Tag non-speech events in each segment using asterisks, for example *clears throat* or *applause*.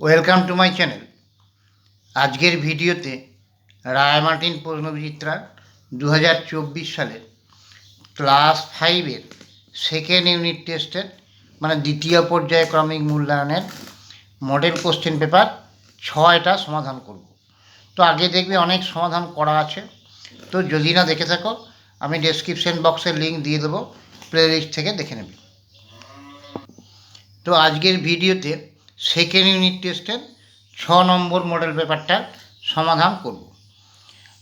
Welcome to my channel. আজকের ভিডিওতে রায়মার্টিন প্রশ্নবিচিত্রার দু হাজার চব্বিশ সালের ক্লাস ফাইভের সেকেন্ড ইউনিট টেস্টের মানে দ্বিতীয় পর্যায়ে ক্রমিক মূল্যায়নের মডেল কোশ্চেন পেপার ছয়টা সমাধান করব। তো আগে দেখবে অনেক সমাধান করা আছে। তো যদি না দেখে থাকো, আমি ডেসক্রিপশন বক্সের লিঙ্ক দিয়ে দেবো প্লেলিস্ট থেকে দেখে নেবে। তো আজকের ভিডিওতে সেকেন্ড ইউনিট টেস্টের ছ নম্বর মডেল পেপারটার সমাধান করব।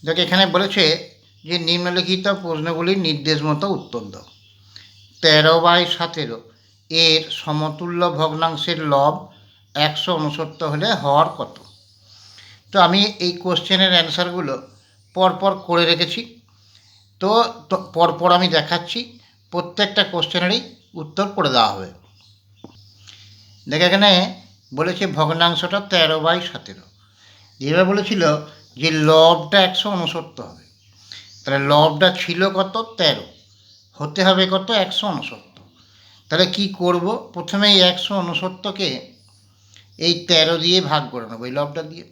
দেখো, এখানে বলেছে যে নিম্নলিখিত প্রশ্নগুলির নির্দেশ মতো উত্তর দাও। তেরো বাই সতেরো এর সমতুল্য ভগ্নাংশের লব একশো উনসত্তর হলে হর কত? তো আমি এই কোশ্চেনের অ্যান্সারগুলো পরপর করে রেখেছি। তো তো পরপর আমি দেখাচ্ছি, প্রত্যেকটা কোশ্চেনেরই উত্তর করে দেওয়া হবে। দেখ, এখানে বলেছে ভগ্নাংশটা তেরো বাই সতেরো। এবার বলেছিল যে লবটা একশো উনসত্তর হবে। তাহলে লবটা ছিল কত? তেরো। হতে হবে কত? একশো উনসত্তর। তাহলে কি করব? প্রথমে এই একশো উনসত্তরকে এই তেরো দিয়ে ভাগ করে নেব, এই লবটা দিয়ে।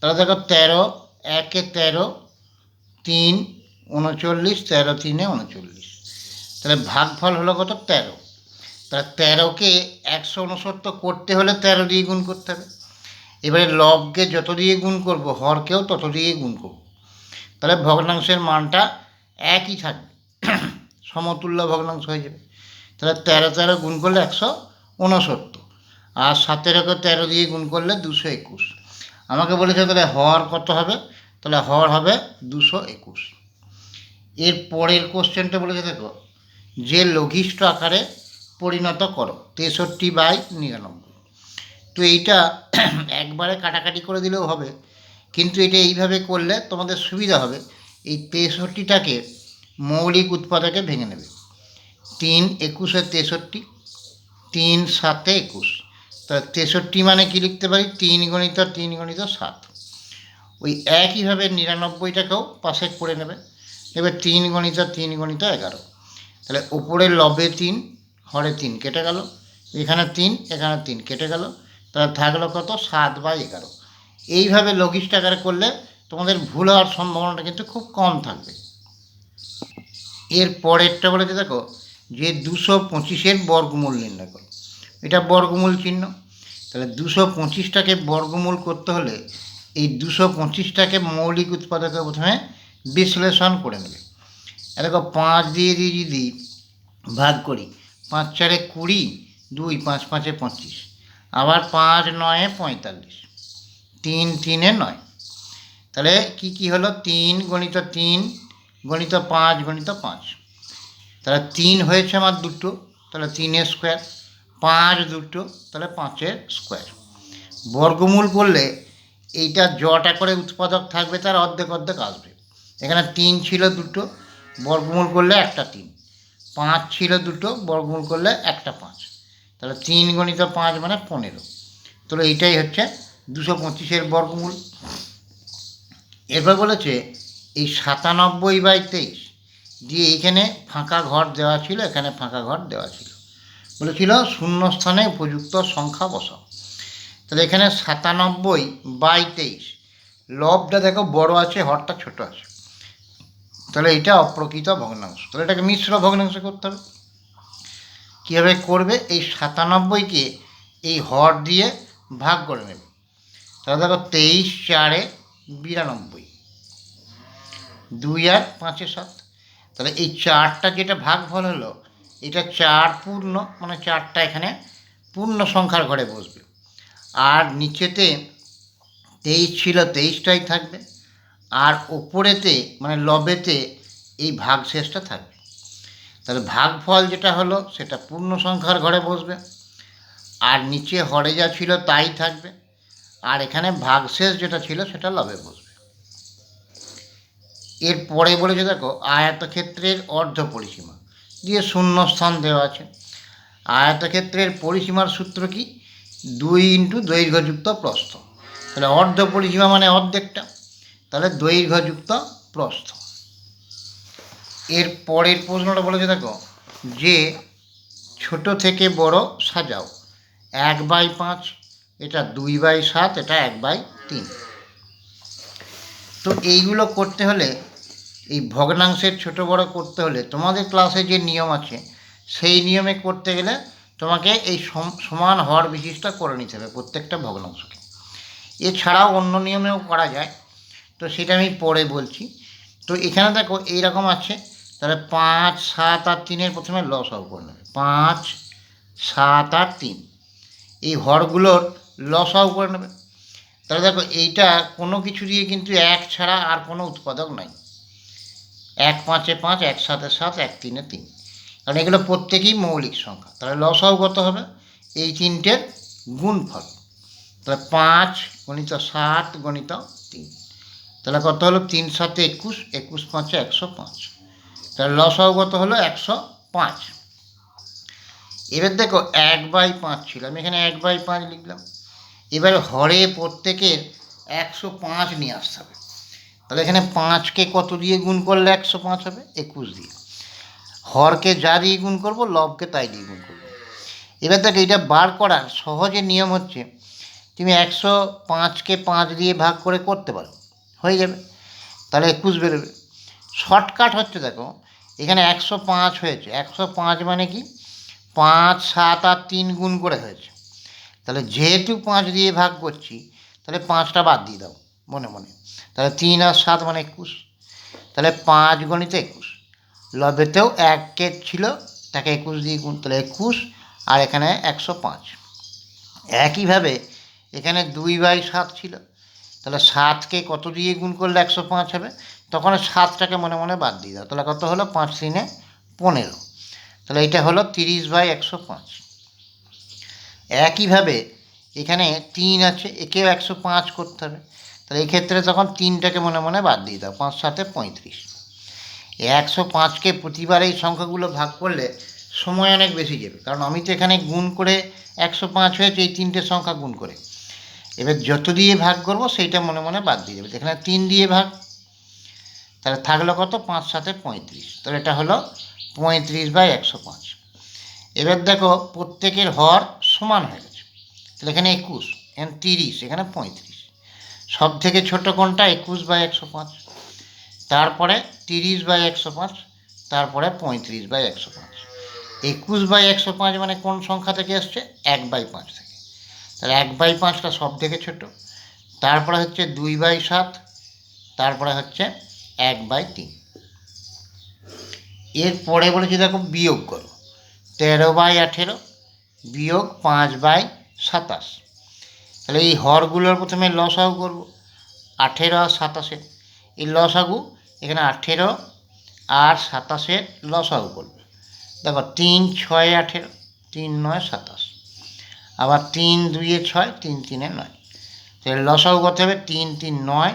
তাহলে দেখো তেরো, একে তেরো, তিন, উনচল্লিশ, তেরো তিনে উনচল্লিশ। তাহলে ভাগফল হলো কত? তেরো। তাহলে তেরোকে একশো উনসত্তর করতে হলে তেরো দিয়ে গুণ করতে হবে। এবারে লবকে যত দিয়ে গুণ করব, হরকেও তত দিয়ে গুণ করব। তাহলে ভগ্নাংশের মানটা একই থাকবে। সমতুল্য ভগ্নাংশ হয়ে যাবে। তাহলে তেরো তেরো গুণ করলে একশো উনসত্তর আর সতেরোকে তেরো দিয়ে গুণ করলে দুশো একুশ। আমাকে বলেছে তাহলে হর কত হবে? তাহলে হর হবে দুশো একুশ। এর পরের কোশ্চেনটা বলেছে দেখো, যে লঘিষ্ঠ আকারে পরিণত করো। তেষট্টি বাই নিরানব্বই। তো এইটা *clears throat* একবারে কাটাকাটি করে দিলেও হবে, কিন্তু এটা এইভাবে করলে তোমাদের সুবিধা হবে। এই তেষট্টিটাকে মৌলিক উৎপাদকে ভেঙে নেবে। তিন একুশে তেষট্টি, তিন সাতে একুশ। তা তেষট্টি মানে কি লিখতে পারি? তিন গণিত তিন গণিত, সাত। ওই একইভাবে নিরানব্বইটাকেও পাশে করে নেবে। এবার তিন গণিত তিন গণিত, এগারো। তাহলে উপরে লবে তিন হরে তিন, কেটে গেল। এখানে তিন এখানে তিন, কেটে গেল। তাহলে থাকল কত? সাত বা এগারো। এইভাবে লঘিষ্ঠ আকারে করলে তোমাদের ভুল হওয়ার সম্ভাবনাটা কিন্তু খুব কম থাকবে। এর পরেরটা বলেছে দেখো, যে দুশো পঁচিশের বর্গমূল নির্ণয় করো। এটা বর্গমূল চিহ্ন। তাহলে দুশো পঁচিশটাকে বর্গমূল করতে হলে এই দুশো পঁচিশটাকে মৌলিক উৎপাদকে প্রথমে বিশ্লেষণ করে নেবে। দেখো, পাঁচ দিয়ে যদি ভাগ করি পাঁচ চারে কুড়ি, দুই পাঁচ পাঁচে পঁচিশ, আবার পাঁচ নয়ে পঁয়তাল্লিশ, তিন তিনে নয়। তাহলে কি কি হলো? তিন গণিত তিন, গণিত পাঁচ গণিত পাঁচ। তাহলে তিন হয়েছে আমার দুটো, তাহলে তিনের স্কোয়ার, পাঁচ দুটো, তাহলে পাঁচের স্কোয়ার। বর্গমূল করলে এইটা জটা করে উৎপাদক থাকবে, তার অর্ধেক অর্ধেক আসবে। এখানে তিন ছিল দুটো, বর্গমূল করলে একটা তিন। পাঁচ ছিল দুটো বর্গমূল করলে একটা পাঁচ। তাহলে তিন গণিত পাঁচ মানে পনেরো। তাহলে এইটাই হচ্ছে দুশো পঁচিশের বর্গমূল। এরপর বলেছে, এই সাতানব্বই বাই তেইশ দিয়ে এখানে ফাঁকা ঘর দেওয়া ছিল, এখানে ফাঁকা ঘর দেওয়া ছিল। বলেছিল শূন্যস্থানে উপযুক্ত সংখ্যা বসাও। তাহলে এখানে সাতানব্বই বাই তেইশ। লবটা দেখো বড় আছে, হরটা ছোট আছে। তাহলে এটা অপ্রকৃত ভগ্নাংশ। তাহলে এটাকে মিশ্র ভগ্নাংশ করতে হবে। কীভাবে করবে? এই সাতানব্বইকে এই হর দিয়ে ভাগ করে নেবে। তাহলে দেখো তেইশ, চারে বিরানব্বই। দুই আর পাঁচে সাত। তাহলে এই চারটা যেটা ভাগ ফল হলো, এটা চার পূর্ণ মানে চারটা এখানে পূর্ণ সংখ্যার ঘরে বসবে। আর নিচেতে তেইশ ছিল, তেইশটাই থাকবে। আর ওপরেতে মানে লবেতে এই ভাগ শেষটা থাকবে। তাহলে ভাগফল যেটা হলো, সেটা পূর্ণ সংখ্যার ঘরে বসবে। আর নিচে হরে যা ছিল তাই থাকবে। আর এখানে ভাগশেষ যেটা ছিল, সেটা লবে বসবে। এর পরে বলেছে, দেখো, আয়তক্ষেত্রের অর্ধ পরিসীমা। দিয়ে শূন্যস্থান দেওয়া আছে। আয়তক্ষেত্রের পরিসীমার সূত্র কি? দুই ইন্টু দৈর্ঘ্যযুক্ত প্রস্থ। তাহলে অর্ধ পরিসীমা মানে অর্ধেকটা। তাহলে দৈর্ঘ্যযুক্ত প্রস্থ। এর পরের প্রশ্নটা বলেছে দেখো, যে ছোট থেকে বড় সাজাও। এক বাই পাঁচ, এটা দুই বাই সাত, এটা এক বাই তিন। তো এইগুলো করতে হলে, এই ভগ্নাংশের ছোট বড় করতে হলে তোমাদের ক্লাসে যে নিয়ম আছে, সেই নিয়মে করতে গেলে তোমাকে এই সম- সমান হর বিশিষ্ট করে নিতে হবে প্রত্যেকটা ভগ্নাংশকে। এছাড়াও অন্য নিয়মেও করা যায়। তো সেটা আমি পরে বলছি। তো এখানে দেখো এইরকম আছে, তাহলে পাঁচ, সাত আর তিনের প্রথমে লস আউট করে নেবে পাঁচ, সাত আর তিন। এই হরগুলোর লস আউট করে নেবে তাহলে দেখো এইটা কোনো কিছু দিয়ে কিন্তু এক ছাড়া আর কোনো উৎপাদক নাই। এক পাঁচে পাঁচ, এক সাতে সাত, এক তিনে তিন। কারণ এগুলো প্রত্যেকেই মৌলিক সংখ্যা। তাহলে লসাও কত হবে? এই তিনটের গুণফল। তাহলে পাঁচ গণিত সাত গণিত তাহলে কত হলো? তিন সাথে একুশ একুশ পাঁচে একশো পাঁচ। তাহলে লসাও কত হলো? একশো পাঁচ। এবার দেখো, এক বাই পাঁচ ছিল। আমি এখানে এক বাই পাঁচ লিখলাম। এবার হরে প্রত্যেকের একশো পাঁচ নিয়ে আসতে হবে। তাহলে এখানে পাঁচকে কত দিয়ে গুণ করলে একশো পাঁচ হবে? একুশ দিয়ে। হরকে যা দিয়ে গুণ করব, লবকে তাই দিয়ে গুণ করব। এবার দেখো, এটা বার করার সহজে নিয়ম হচ্ছে, তুমি একশো পাঁচকে পাঁচ দিয়ে ভাগ করে করতে পারো। হয়ে যাবে। তাহলে একুশ বেরোবে। শর্টকাট হচ্ছে দেখো, এখানে একশো পাঁচ হয়েছে। একশো পাঁচ মানে কি? পাঁচ, সাত আর তিন গুণ করে হয়েছে। তাহলে যেহেতু পাঁচ দিয়ে ভাগ করছি, তাহলে পাঁচটা বাদ দিয়ে দাও, মনে মনে। তাহলে তিন আর সাত মানে একুশ। তাহলে পাঁচ গণিত একুশ। লবেতেও একে ছিল, তাকে একুশ দিয়ে গুণ, তাহলে একুশ, আর এখানে একশো পাঁচ। একইভাবে এখানে দুই বাই সাত ছিল। তাহলে সাতকে কত দিয়ে গুণ করলে একশো পাঁচ হবে? তখন সাতটাকে মনে মনে বাদ দিয়ে দাও। তাহলে কত হলো? পাঁচ তিনে পনেরো। তাহলে এটা হলো তিরিশ বাই একশো পাঁচ। একইভাবে এখানে তিন আছে, একেও একশো পাঁচ করতে হবে। তাহলে এই ক্ষেত্রে তখন তিনটাকে মনে মনে বাদ দিয়ে দাও, পাঁচ সাথে পঁয়ত্রিশ। একশো পাঁচকে প্রতিবার এই সংখ্যাগুলো ভাগ করলে সময় অনেক বেশি যাবে। কারণ আমি তো এখানে গুণ করে একশো পাঁচ হয়েছে, এই তিনটে সংখ্যা গুণ করে। এবার যত দিয়ে ভাগ করব সেইটা মনে মনে বাদ দিয়ে দেবে। এখানে তিন দিয়ে ভাগ, তাহলে থাকল কত? পাঁচ সাথে পঁয়ত্রিশ। তাহলে এটা হলো পঁয়ত্রিশ বাই একশো পাঁচ। এবার দেখো প্রত্যেকের হর সমান হয়ে গেছে। তাহলে এখানে একুশ, এখানে তিরিশ, এখানে পঁয়ত্রিশ। সব থেকে ছোটো কোনটা? একুশ বাই একশো পাঁচ। তারপরে তিরিশ বাই একশো পাঁচ, তারপরে পঁয়ত্রিশ বাই একশো পাঁচ। একুশ বাই একশো পাঁচ মানে কোন সংখ্যা থেকে আসছে এক বাই পাঁচ থেকে। তাহলে এক বাই পাঁচটা সব থেকে ছোট। তারপরে হচ্ছে দুই বাই সাত, তারপরে হচ্ছে এক বাই তিন। এরপরে বলেছি দেখো বিয়োগ করো, তেরো বাই আঠেরো বিয়োগ পাঁচ বাই সাতাশ। তাহলে এই হরগুলোর প্রথমে লসাগু করব, আঠেরো আর সাতাশের। এই লসাগু এখানে আঠেরো আর সাতাশের লসাগু করবে। দেখো তিন ছয় আঠেরো, তিন নয় সাতাশ। আবার তিন দুইয়ে ছয়, তিন তিনে নয়। তাহলে লসাগু করতে হবে? তিন তিন, নয়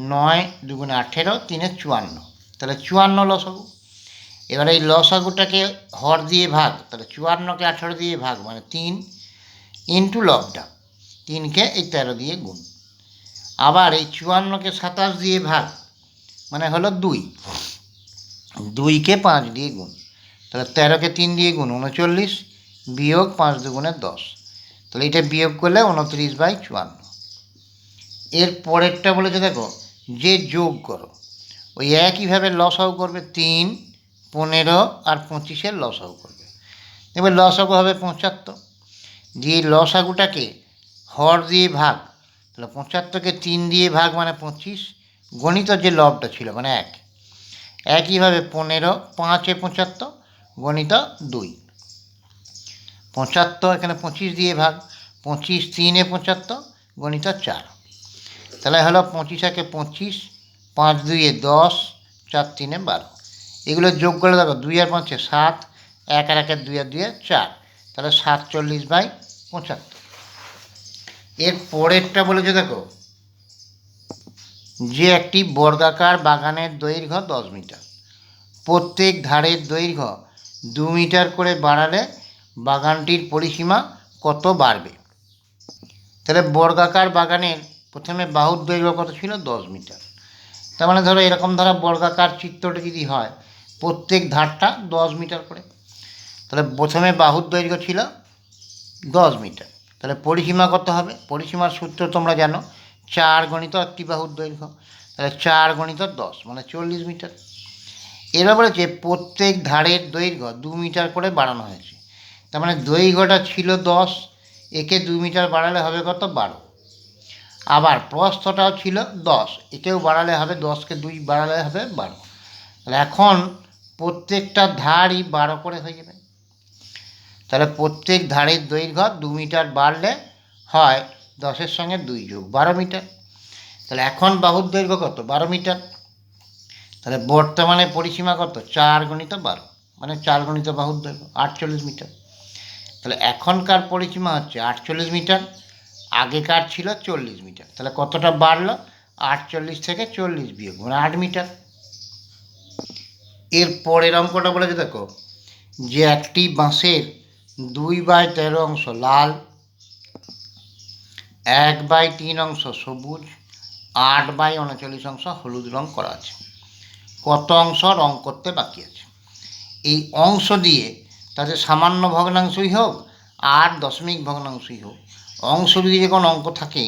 নয় দুগুণে আঠেরো, তিনে চুয়ান্ন। তাহলে চুয়ান্ন লসাগু। এবার এই লসাগুটাকে হর দিয়ে ভাগ, তাহলে চুয়ান্নকে আঠেরো দিয়ে ভাগ মানে তিন ইন্টু লবটা তিনকে এই তেরো দিয়ে গুণ। আবার এই চুয়ান্নকে সাতাশ দিয়ে ভাগ মানে হলো দুই। দুইকে পাঁচ দিয়ে গুণ। তাহলে তেরোকে তিন দিয়ে গুণ, উনচল্লিশ, বিয়োগ পাঁচ দুগুণে দশ। তাহলে এটা বিয়োগ করলে উনত্রিশ বাই চুয়ান্ন। এর পরেরটা বলেছে দেখো, যে যোগ করো, ওই একইভাবে লসাও করবে তিন, পনেরো আর পঁচিশের লসাগু করবে। এবার লসাগু হবে পঁচাত্তর। দিয়ে লসাগুটাকে হর দিয়ে ভাগ, তাহলে পঁচাত্তরকে তিন দিয়ে ভাগ মানে পঁচিশ, গণিত যে লবটা ছিল মানে এক। একইভাবে পনেরো, পাঁচে পঁচাত্তর, গণিত দুই। পঁচাত্তর এখানে পঁচিশ দিয়ে ভাগ, পঁচিশ তিনে পঁচাত্তর, গণিত চার। তাহলে হলো পঁচিশ একে পঁচিশ, পাঁচ দুইয়ে দশ, চার তিনে বারো। এগুলো যোগ করে দেখো, দুই আর পাঁচে সাত, এক আর একের দুই আর দুইয়ে চার। তাহলে সাতচল্লিশ বাই পঁচাত্তর। এর পরেরটা বলেছে দেখো, যে একটি বর্গাকার বাগানের দৈর্ঘ্য দশ মিটার। প্রত্যেক ধারের দৈর্ঘ্য দু মিটার করে বাড়ালে বাগানটির পরিসীমা কত বাড়বে? তাহলে বর্গাকার বাগানের প্রথমে বাহুর দৈর্ঘ্য কত ছিল? দশ মিটার। তার মানে ধরো এরকম ধরো বর্গাকার চিত্রটা যদি হয়, প্রত্যেক ধারটা দশ মিটার করে। তাহলে প্রথমে বাহুর দৈর্ঘ্য ছিল দশ মিটার। তাহলে পরিসীমা কত হবে? পরিসীমার সূত্র তোমরা জানো, চার গণিত একটি বাহুর দৈর্ঘ্য। তাহলে চার গণিত দশ মানে চল্লিশ মিটার। এবার বলেছে প্রত্যেক ধারের দৈর্ঘ্য দু মিটার করে বাড়ানো হয়েছে। তার মানে দৈর্ঘ্যটা ছিল দশ, একে দু মিটার বাড়ালে হবে কত? বারো। আবার প্রস্থটাও ছিল দশ, একেও বাড়ালে হবে দশকে দুই বাড়ালে হবে বারো। তাহলে এখন প্রত্যেকটা ধারই বারো করে হয়ে যাবে। তাহলে প্রত্যেক ধারের দৈর্ঘ্য দু মিটার বাড়লে হয় দশের সঙ্গে দুই যোগ বারো মিটার। তাহলে এখন বাহুর দৈর্ঘ্য কত? বারো মিটার। তাহলে বর্তমানে পরিসীমা কত? চার গণিত বারো মানে চার গণিত বাহুর দৈর্ঘ্য, আটচল্লিশ মিটার। তাহলে এখনকার পরিসীমা হচ্ছে আটচল্লিশ মিটার, আগেকার ছিল চল্লিশ মিটার। তাহলে কতটা বাড়লো? আটচল্লিশ থেকে চল্লিশ বিয়োগ মানে আট মিটার। এর পরের অঙ্কটা বলেছে দেখো, যে একটি বাঁশের দুই বাই তেরো অংশ লাল, এক বাই তিন অংশ সবুজ, আট বাই উনচল্লিশ অংশ হলুদ রং করা আছে। কত অংশ? রং করতে বাকি আছে। এই অংশ দিয়ে তাতে সামান্য ভগ্নাংশই হোক আর দশমিক ভগ্নাংশই হোক, অংশ দিয়ে যখন অঙ্ক থাকে,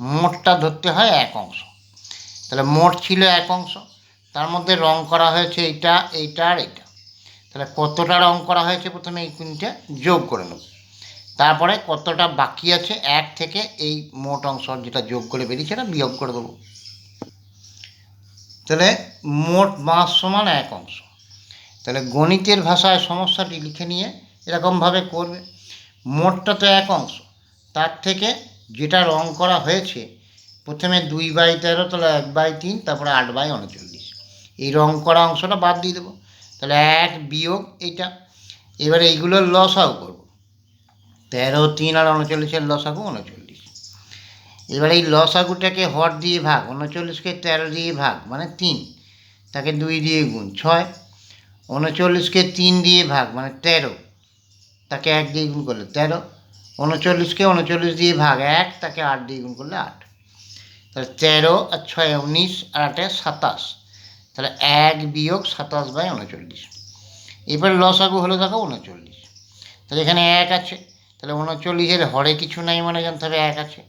মোটটা ধরতে হয় এক অংশ। তাহলে মোট ছিল এক অংশ, তার মধ্যে রং করা হয়েছে এইটা এইটা আর এইটা। তাহলে কতটা রং করা হয়েছে প্রথমে এই তিনটে যোগ করে নেব। তারপরে কতটা বাকি আছে এক থেকে এই মোট অংশ যেটা যোগ করে বেরিয়েছে সেটা বিয়োগ করে দেবো। তাহলে মোট মাস সমান এক অংশ। তাহলে গণিতের ভাষায় সমস্যাটি লিখে নিয়ে এরকমভাবে করবে। মোটটা তো এক অংশ। তার থেকে যেটা রং করা হয়েছে, প্রথমে দুই বাই তেরো, তাহলে এক বাই তিন, তারপরে আট বাই উনচল্লিশ। এই রং করা অংশটা বাদ দিয়ে দেবো। তাহলে এক বিয়োগ এইটা। এবারে এইগুলোর লসাও করব। তেরো, তিন আর উনচল্লিশের লসাগু উনচল্লিশ। এবার এই লসাগুটাকে হর দিয়ে ভাগ, উনচল্লিশকে তেরো দিয়ে ভাগ মানে তিন। তাকে দুই দিয়ে গুণ ছয়। উনচল্লিশকে তিন দিয়ে ভাগ মানে তেরো। তাকে এক দিয়ে গুণ করলে তেরো। উনচল্লিশকে উনচল্লিশ দিয়ে ভাগ এক, তাকে আট দিয়ে গুণ করলে আট। তাহলে তেরো আর ছয় উনিশ, আর আটে সাতাশ। তাহলে এক বিয়োগ সাতাশ বাই উনচল্লিশ। এবার লসাগু হলো দেখো উনচল্লিশ। তাহলে এখানে এক আছে। তাহলে উনচল্লিশের হরে কিছু নাই মানে জানতে হবে, এক আছে।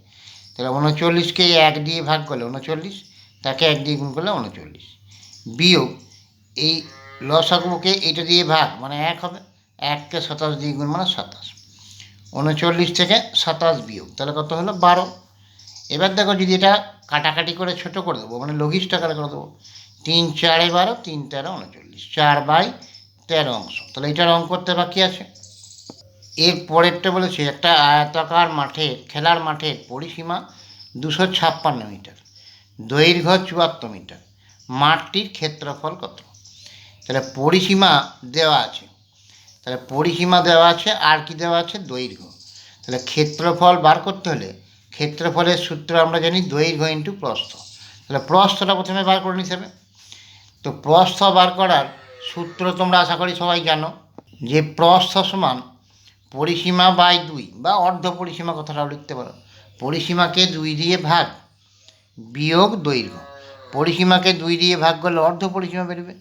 তাহলে উনচল্লিশকে এক দিয়ে ভাগ করলে উনচল্লিশ, তাকে এক দিয়ে গুণ করলে উনচল্লিশ। বিয়োগ এই লসাগুকে এইটা দিয়ে ভাগ মানে এক হবে, এককে সাতাশ দিয়ে গুণ মানে সাতাশ। উনচল্লিশ থেকে সাতাশ বিয়োগ, তাহলে কত হলো? বারো। এবার দেখো যদি এটা কাটাকাটি করে ছোট করে দেবো মানে লঘিষ্ঠ আকারে করে দেবো, তিন চারে বারো, তিন তেরো, উনচল্লিশ, চার বাই তেরো অংশ। তাহলে এটা রং করতে বাকি আছে। এর পরেরটা বলেছে, একটা আয়তাকার মাঠের খেলার মাঠের পরিসীমা দুশো ছাপ্পান্ন মিটার, দৈর্ঘ্য চুয়াত্তর মিটার, মাঠটির ক্ষেত্রফল কত? তাহলে পরিসীমা দেওয়া আছে। তাহলে পরিসীমা দেওয়া আছে, আর কি দেওয়া আছে? দৈর্ঘ্য। তাহলে ক্ষেত্রফল বার করতে হলে ক্ষেত্রফলের সূত্র আমরা জানি দৈর্ঘ্য ইন্টু প্রস্থ। তাহলে প্রস্থটা প্রথমে বার করে নিতে হবে। তো প্রস্থ বার করার সূত্র তোমরা আশা করি সবাই জানো যে প্রস্থ সমান পরিসীমা বাই দুই বা অর্ধ পরিসীমা কথাটাও লিখতে পারো। পরিসীমাকে দুই দিয়ে ভাগ বিয়োগ দৈর্ঘ্য। পরিসীমাকে দুই দিয়ে ভাগ করলে অর্ধ পরিসীমা বেরোবে।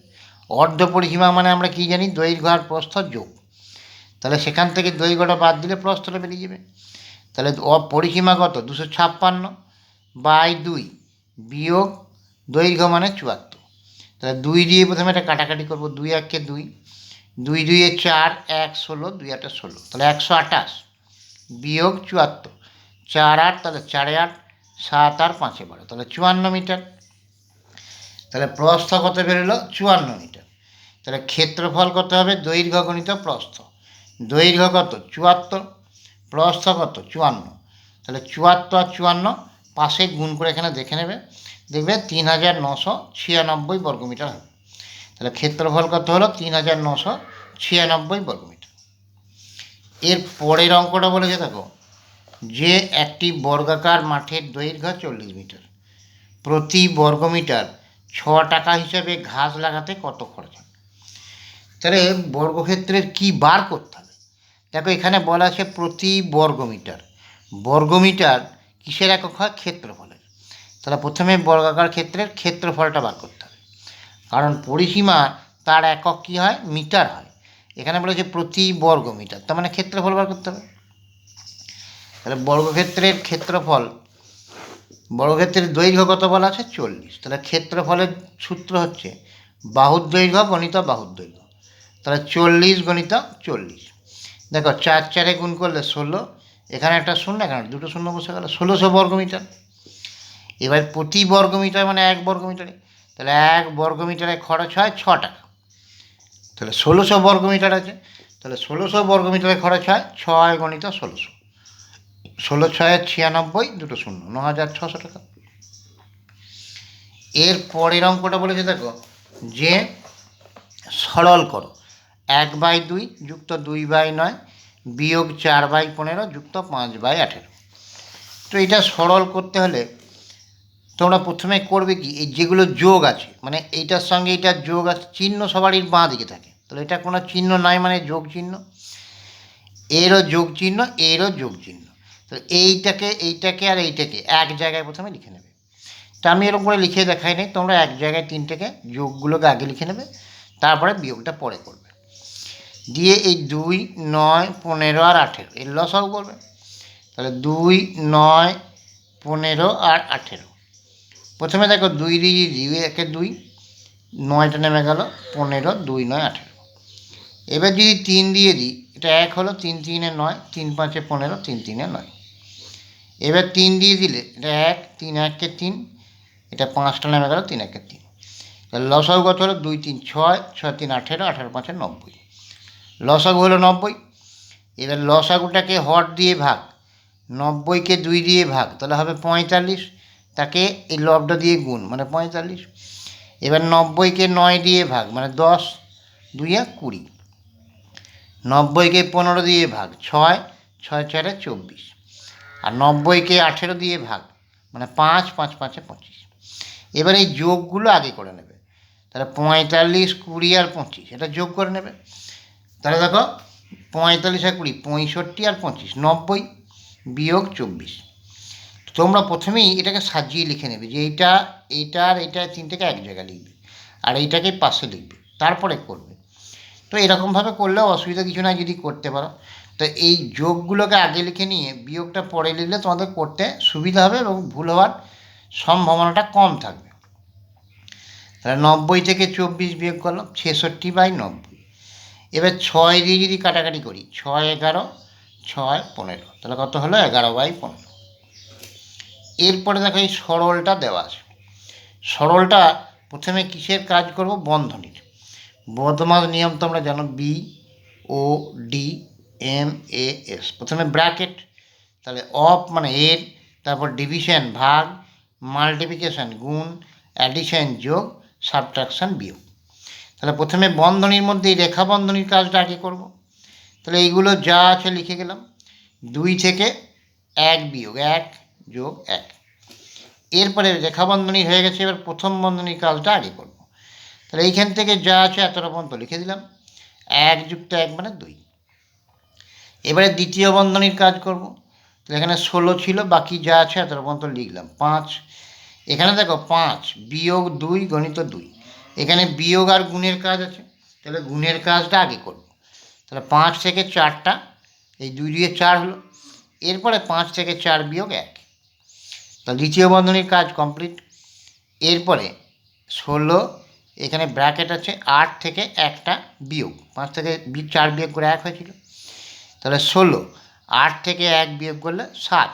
অর্ধ পরিসীমা মানে আমরা কি জানি? দৈর্ঘ্য আর প্রস্থ যোগ। তাহলে সেখান থেকে দৈর্ঘ্যটা বাদ দিলে প্রস্থটা বেরিয়ে যাবে। তাহলে অ- পরিসীমা কত? দুশো ছাপ্পান্ন বাই দুই বিয়োগ দৈর্ঘ্য মানে চুয়াত্তর। তাহলে দুই দিয়ে প্রথমে এটা কাটাকাটি করব, দুই এককে দুই। দুই দুইয়ে চার, এক ষোলো, দুই আটে ষোলো। তাহলে একশো আঠাশ বিয়োগ চুয়াত্তর। চার আট, তাহলে চারে আট, সাত আর পাঁচে বারো। তাহলে চুয়ান্ন মিটার। তাহলে প্রস্থ কত বেরোলো? চুয়ান্ন মিটার। তাহলে ক্ষেত্রফল কত হবে? দৈর্ঘ্য গণিত প্রস্থ। দৈর্ঘ্য কত? চুয়াত্তর। প্রস্থ কত? চুয়ান্ন। তাহলে চুয়াত্তর আর চুয়ান্ন পাশে গুণ করে এখানে দেখে নেবে। দেখবে তিন হাজার নশো ছিয়ানব্বই বর্গমিটার হবে। তাহলে ক্ষেত্রফল কত হলো? তিন হাজার নশো ছিয়ানব্বই বর্গমিটার এর পরের অঙ্কটা বলেছে দেখো, যে একটি বর্গাকার মাঠের দৈর্ঘ্য চল্লিশ মিটার, প্রতি বর্গমিটার ছ টাকা হিসাবে ঘাস লাগাতে কত খরচ হবে? তাহলে বর্গক্ষেত্রের কি বার করতে হবে? দেখো, এখানে বলা আছে প্রতি বর্গমিটার। বর্গমিটার কিসের একক হয়? ক্ষেত্রফলের। তাহলে প্রথমে বর্গাকার ক্ষেত্রের ক্ষেত্রফলটা বার করতে হবে। কারণ পরিসীমা তার একক কী হয়? মিটার হয়। এখানে বলা বলেছে প্রতি বর্গ মিটার তার মানে ক্ষেত্রফল বার করতে হবে। তাহলে বর্গক্ষেত্রের ক্ষেত্রফল বর্গক্ষেত্রের দৈর্ঘ্য কত বলা আছে? চল্লিশ। তাহলে ক্ষেত্রফলের সূত্র হচ্ছে বাহুর দৈর্ঘ্য গণিত বাহুর দৈর্ঘ্য। তাহলে চল্লিশ গণিত চল্লিশ। দেখো চার চারে গুণ করলে ষোলো। এখানে একটা শূন্য, এখানে দুটো শূন্য বসে গেল। ষোলোশো বর্গমিটার। এবার প্রতি বর্গমিটার মানে এক বর্গমিটারে। তাহলে এক বর্গমিটারে খরচ হয় ছ টাকা। তাহলে ষোলোশো বর্গমিটার আছে। তাহলে ষোলোশো বর্গমিটারে খরচ হয় ছয় গণিত ষোলোশো। ষোলো ছয় ছিয়ানব্বই, দুটো শূন্য ন হাজার ছশো টাকা। এর পরের অঙ্কটা বলেছে, দেখো, যে সরল করো। এক বাই দুই যুক্ত দুই বাই নয়, বিয়োগ চার বাই পনেরো যুক্ত পাঁচ বাই আঠেরো। তো এটা সরল করতে হলে তোমরা প্রথমে করবে কি, এই যেগুলো যোগ আছে মানে এইটার সঙ্গে এইটার যোগ আছে, চিহ্ন সবারই বাঁ দিকে থাকে। তাহলে এটা কোনো চিহ্ন নাই মানে যোগ চিহ্ন। এরও যোগ চিহ্ন, এরও যোগ চিহ্ন। তাহলে এইটাকে এইটাকে আর এইটাকে এক জায়গায় প্রথমে লিখে নেবে। তা আমি এরকম করে লিখে দেখাই নাই, তোমরা এক জায়গায় তিনটাকে যোগগুলোকে আগে লিখে নেবে, তারপরে বিয়োগটা পরে করবে। দিয়ে এই দুই, নয়, পনেরো আর আঠেরো, এর লসাও করবে। তাহলে দুই, নয়, পনেরো আর আঠেরো। প্রথমে দেখো দুই দিয়ে দুই, একে দুই, নয়টা নেমে গেল, পনেরো, দুই, নয়, আঠেরো। এবার যদি তিন দিয়ে দিই, এটা এক হলো তিন তিনে নয়, তিন পাঁচে পনেরো, তিন তিনে নয়। এবার তিন দিয়ে দিলে এটা এক তিন একে তিন এটা পাঁচটা নেমে গেল তিন একে তিন লসাগু কত হলো দুই তিন ছয় ছয় তিন আঠেরো আঠেরো পাঁচে নব্বই লসাগু হলো নব্বই এবার লসাগুটাকে হট দিয়ে ভাগ নব্বইকে দুই দিয়ে ভাগ তাহলে হবে পঁয়তাল্লিশ তাকে এই লবটা দিয়ে গুণ মানে পঁয়তাল্লিশ এবার নব্বইকে নয় দিয়ে ভাগ মানে দশ দুই এক কুড়ি নব্বইকে পনেরো দিয়ে ভাগ ছয় ছয় চারে চব্বিশ আর নব্বইকে আঠেরো দিয়ে ভাগ মানে পাঁচ পাঁচ, পাঁচে পঁচিশ। এবার এই যোগগুলো আগে করে নেবে। তাহলে পঁয়তাল্লিশ, কুড়ি আর পঁচিশ, এটা যোগ করে নেবে। তাহলে দেখো, পঁয়তাল্লিশ আর কুড়ি, পঁয়ষট্টি আর পঁচিশ, নব্বই বিয়োগ চব্বিশ। তোমরা প্রথমেই এটাকে সাজিয়ে লিখে নেবে যে এইটা এইটা আর এইটা তিনটেকে এক জায়গায় লিখবে, আর এইটাকে পাশে লিখবে, তারপরে করবে। তো এরকমভাবে করলেও অসুবিধা কিছু নাই যদি করতে পারো। তো এই যোগগুলোকে আগে লিখে নিয়ে বিয়োগটা পরে লিখলে তোমাদের করতে সুবিধা হবে এবং ভুল হওয়ার সম্ভাবনাটা কম থাকবে। তাহলে নব্বই থেকে চব্বিশ বিয়োগ করলাম, ছেষট্টি বাই নব্বই। এবার ছয় দিয়ে যদি কাটাকাটি করি, ছয় এগারো, ছয় পনেরো, তাহলে কত হলো? এগারো বাই পনেরো। এরপরে দেখো এই সরলটা দেওয়া আছে। সরলটা প্রথমে কিসের কাজ করব? বন্ধনীর। বদমাস নিয়ম তোমরা জানো, B, O, D M A S. প্রথমে ব্র্যাকেট, তাহলে অফ মানে এর, তারপর ডিভিশন ভাগ, মাল্টিপ্লিকেশন গুণ, অ্যাডিশন যোগ, সাবট্রাকশন বিয়োগ। তাহলে প্রথমে বন্ধনীর মধ্যে এই রেখা বন্ধনীর কাজটা আগে করব। তাহলে এইগুলো যা আছে লিখে গেলাম। দুই থেকে এক বিয়োগ, এক যোগ এক। এরপরে রেখা বন্ধনী হয়ে গেছে, এবার প্রথম বন্ধনীর কাজটা আগে করব। তাহলে এইখান থেকে যা আছে এতটা পর্যন্ত লিখে দিলাম। এক যুক্ত এক মানে দুই। এবারে দ্বিতীয় বন্ধনীর কাজ করব। তাহলে এখানে ষোলো ছিল, বাকি যা আছে এতটা পর্যন্ত লিখলাম। পাঁচ, এখানে দেখো পাঁচ, বিয়োগ দুই, গণিত দুই। এখানে বিয়োগ আর গুণের কাজ আছে। তাহলে গুণের কাজটা আগে করব। তাহলে পাঁচ থেকে চারটা, এই দুই দিয়ে চার হলো। এরপরে পাঁচ থেকে চার বিয়োগ এক। তাহলে দ্বিতীয় বন্ধনীর কাজ কমপ্লিট। এরপরে ষোলো, এখানে ব্র্যাকেট আছে, আট থেকে একটা বিয়োগ। পাঁচ থেকে চার বিয়োগ করে এক হয়েছিল। তাহলে ষোলো। আট থেকে এক বিয়োগ করলে সাত।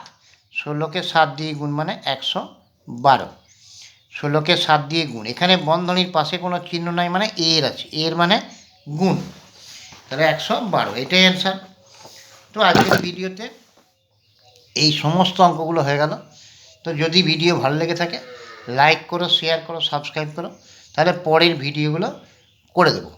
ষোলোকে সাত দিয়ে গুণ মানে একশো বারো। ষোলোকে সাত দিয়ে গুণ। এখানে বন্ধনীর পাশে কোনো চিহ্ন নাই মানে এর আছে। এর মানে গুণ। তাহলে একশো বারো। এটাই অ্যান্সার তো আজকের ভিডিওতে এই সমস্ত অঙ্কগুলো হয়ে গেল। তো যদি ভিডিও ভালো লেগে থাকে লাইক করো শেয়ার করো সাবস্ক্রাইব করো। তাহলে পরের ভিডিওগুলো করে দেবো।